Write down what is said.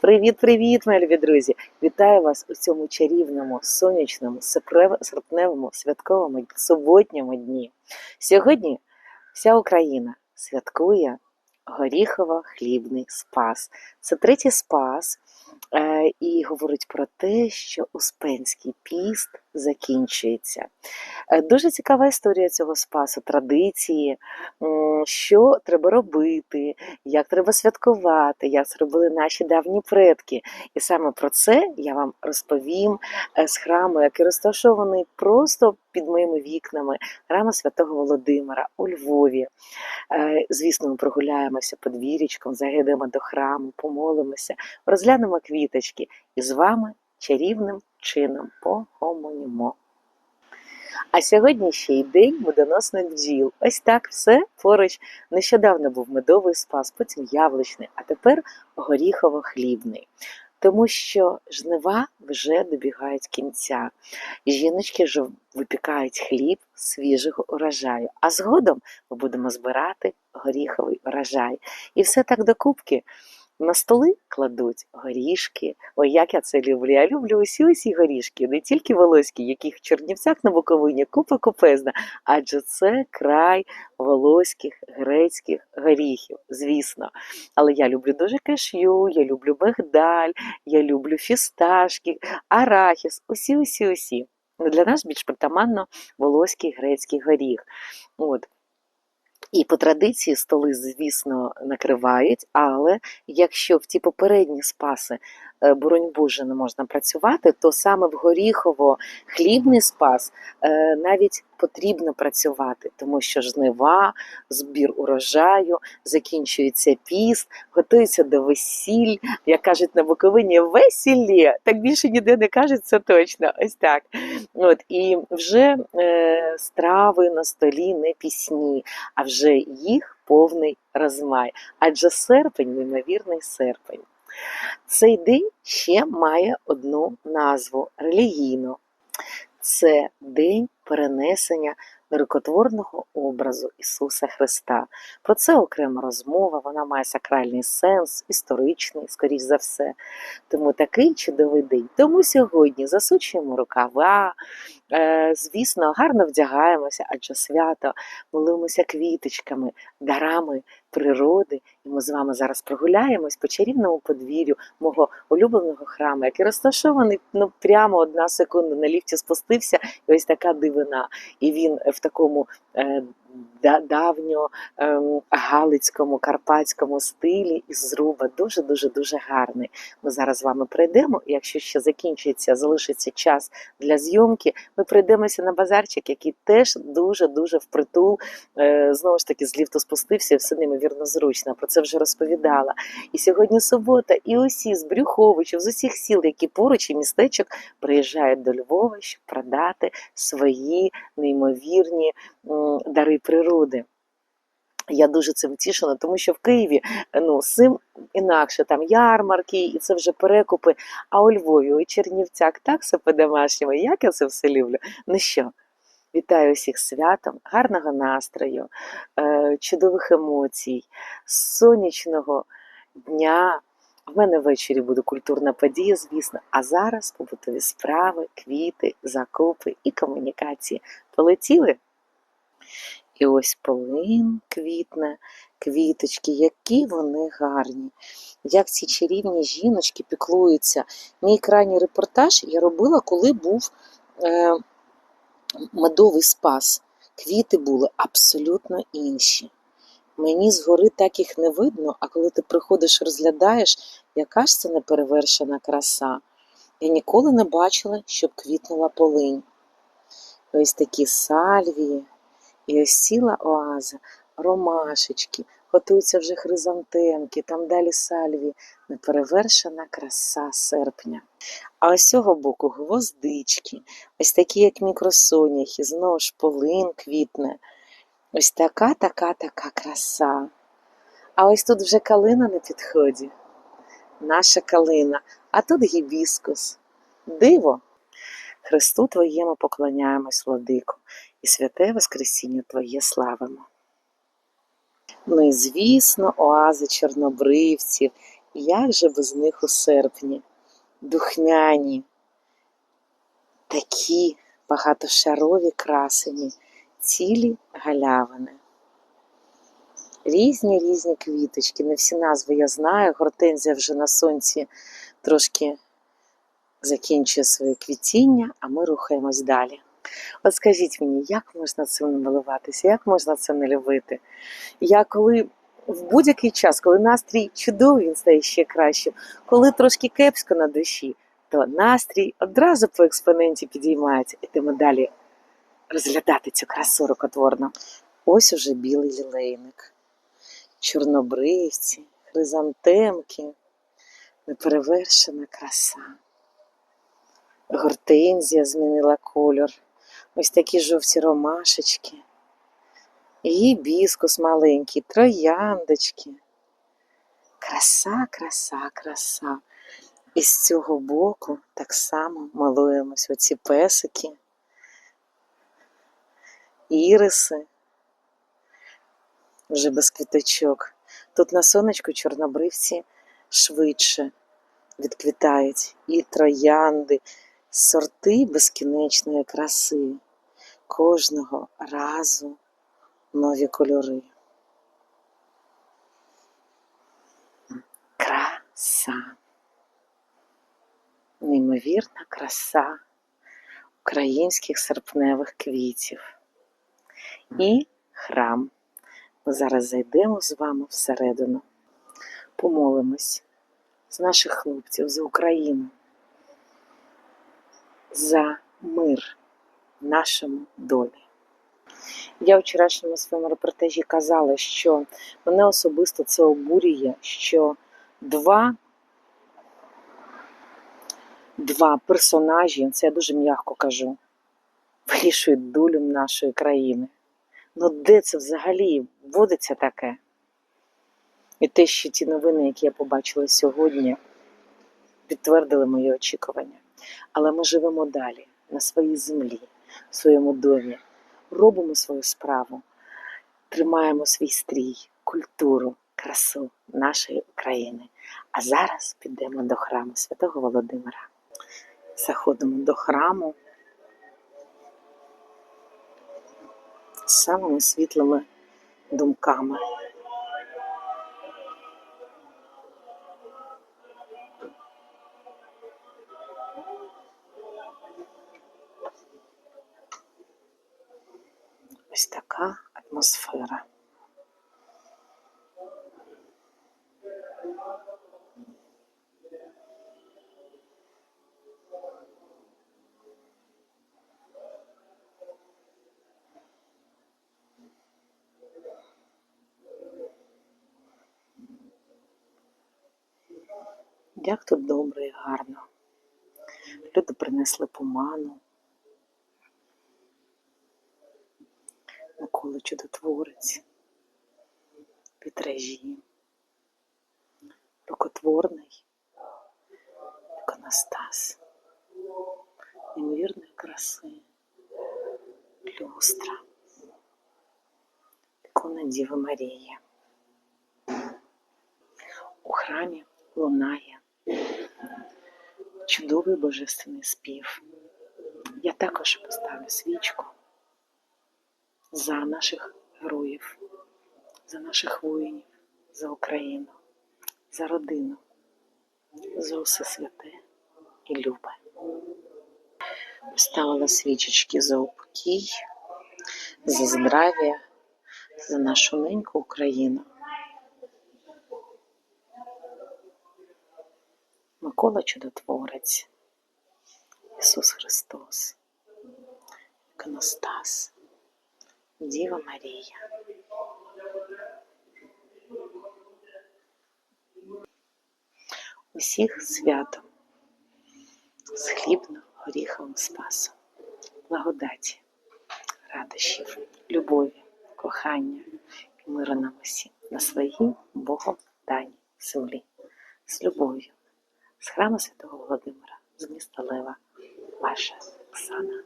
Привіт-привіт, мої любі друзі! Вітаю вас у цьому чарівному, сонячному, серпневому, святковому, суботньому дні. Сьогодні вся Україна святкує горіхово-хлібний спас. Це третій спас, е, і говорить про те, що Успенський піст закінчується. Е, Дуже цікава історія цього спасу, традиції, що треба робити, як треба святкувати, як це робили наші давні предки. І саме про це я вам розповім е, з храму, який розташований просто під моїми вікнами, храму Святого Володимира у Львові. Звісно, ми прогуляємося подвір'ячком, загидемо до храму, помолимося, розглянемо квіточки і з вами чарівним чином погомонімо. А сьогодні ще й день медоносних бджіл. Ось так все поруч. Нещодавно був медовий спас, потім яблучний, а тепер горіхово-хлібний. Тому що жнива вже добігають кінця. Жіночки ж випікають хліб свіжого урожаю, а згодом ми будемо збирати горіховий урожай. І все так докупки. На столи кладуть горішки. Ой, як я це люблю. Я люблю усі усі горішки, не тільки волоські, яких в Чернівцях на Буковині купа купезна, адже це край волоських грецьких горіхів, звісно. Але я люблю дуже кашю, я люблю мигдаль, я люблю фісташки, арахіс, усі, усі, усі. Для нас більш притаманно волоський грецький горіх. От. І по традиції столи, звісно, накривають, але якщо в ті попередні спаси, е, боронь Боже, не можна працювати, то саме в горіхово-хлібний спас е, навіть потрібно працювати, тому що жнива, збір урожаю, закінчується піст, готується до весіль, як кажуть на Буковині, весіллі. Так більше ніде не кажуть, це точно. Ось так. От, і вже е, страви на столі не пісні, а вже їх повний розмай. Адже серпень, неймовірний серпень. Цей день ще має одну назву релігійну. Це день перенесення нерукотворного образу Ісуса Христа. Про це окрема розмова, вона має сакральний сенс, історичний, скоріш за все. Тому такий чудовий день. Тому сьогодні засучуємо рукава, е, звісно, гарно вдягаємося, адже свято, молимося квіточками, дарами природи. І ми з вами зараз прогуляємось по чарівному подвір'ю мого улюбленого храму, який розташований ну, прямо одна секунда на ліфті спустився, і ось така дивина. І він в такому е, давньо ем, карпатському стилі із зруба дуже дуже дуже гарний. Ми зараз з вами пройдемо. і Якщо ще закінчиться, залишиться час для зйомки, ми пройдемося на базарчик, який теж дуже дуже впритул. Е, знову ж таки, з ліфту спустився, все неймовірно зручно. Про це вже розповідала. І сьогодні субота, і усі з Брюховичів, з усіх сіл, які поруч і містечок приїжджають до Львова, щоб продати свої неймовірні дари природи. Я дуже цим втішена, тому що в Києві ну, з цим інакше там ярмарки, і це вже перекупи. А у Львові, у Чернівцях так все по-домашньому. Як я це все люблю. Ну що, вітаю усіх святом, гарного настрою, е, чудових емоцій, сонячного дня. В мене ввечері буде культурна подія, звісно, а зараз побутові справи, квіти, закупи і комунікації. Полетіли? І ось полин квітне, квіточки, які вони гарні. Як ці чарівні жіночки піклуються. Мій крайній репортаж я робила, коли був е, медовий спас. Квіти були абсолютно інші. Мені згори так їх не видно, а коли ти приходиш розглядаєш, яка ж це неперевершена краса. Я ніколи не бачила, щоб квітнула полинь. Ось такі сальвії, і ось ціла оаза, ромашечки, готуються вже хризантемки, там далі сальвії, неперевершена краса серпня. А ось цього боку гвоздички, ось такі, як мікросоняхи, знову ж полин квітне. Ось така, така, така краса. А ось тут вже калина на підході. Наша калина, а тут гібіскус. Диво. Христу Твоєму поклоняємось, владико, і святе Воскресіння Твоє славимо. Ну і звісно, оази чорнобривців, Як же без них у серпні? Духмяні, такі багатошарові красені, цілі галявини. Різні різні квіточки, не всі назви я знаю. Гортензія вже на сонці трошки закінчує своє квітіння, а ми рухаємось далі. От скажіть мені, як можна цим милуватися, як можна це не любити? Я коли в будь-який час, коли настрій чудовий, він стає ще кращим, коли трошки кепсько на душі, то настрій одразу по експоненті підіймається, і ти далі розглядати цю красу рукотворну. Ось уже білий лілейник, чорнобривці, хризантемки, неперевершена краса. Гортензія змінила кольор, ось такі жовті ромашечки, і біскус маленький, трояндочки. Краса, краса, краса. І з цього боку так само малуємось оці песики, іриси, вже без квіточок. Тут на сонечку чорнобривці швидше відквітають і троянди, сорти безкінечної краси. Кожного разу нові кольори. Краса. Неймовірна краса українських серпневих квітів. І храм. Ми зараз зайдемо з вами всередину, помолимось з наших хлопців, за Україну, за мир в нашому домі. Я в вчорашньому своєму репортажі казала, що мене особисто це обурює, що два, два персонажі, це я дуже м'яко кажу, вирішують долю нашої країни. Ну де це взагалі вводиться таке? І те, що ті новини, які я побачила сьогодні, підтвердили мої очікування. Але ми живемо далі, на своїй землі, в своєму домі, робимо свою справу, тримаємо свій стрій, культуру, красу нашої України. А зараз підемо до храму Святого Володимира. Заходимо до храму з самими світлими думками. Ось атмосфера. Як тут добре і гарно. Люди принесли поману. Микола Чудотворець, вітражі, рукотворний, іконостас, неймовірної краси, люстра, ікона Діви Марії. У храмі лунає чудовий божественний спів. Я також поставлю свічку за наших героїв, за наших воїнів, за Україну, за родину, за усе святе і любе. Поставила свічечки за упокій, за здрав'я, за нашу неньку Україну. Микола Чудотворець, Ісус Христос, Іконостас, Діва Марія. Усіх святом, з хлібно-горіховим спасом, благодаті, радощів, любові, кохання і миру нам усім на своїй Богом даній землі, з любов'ю, з храму Святого Володимира, з міста Лева, ваша Оксана.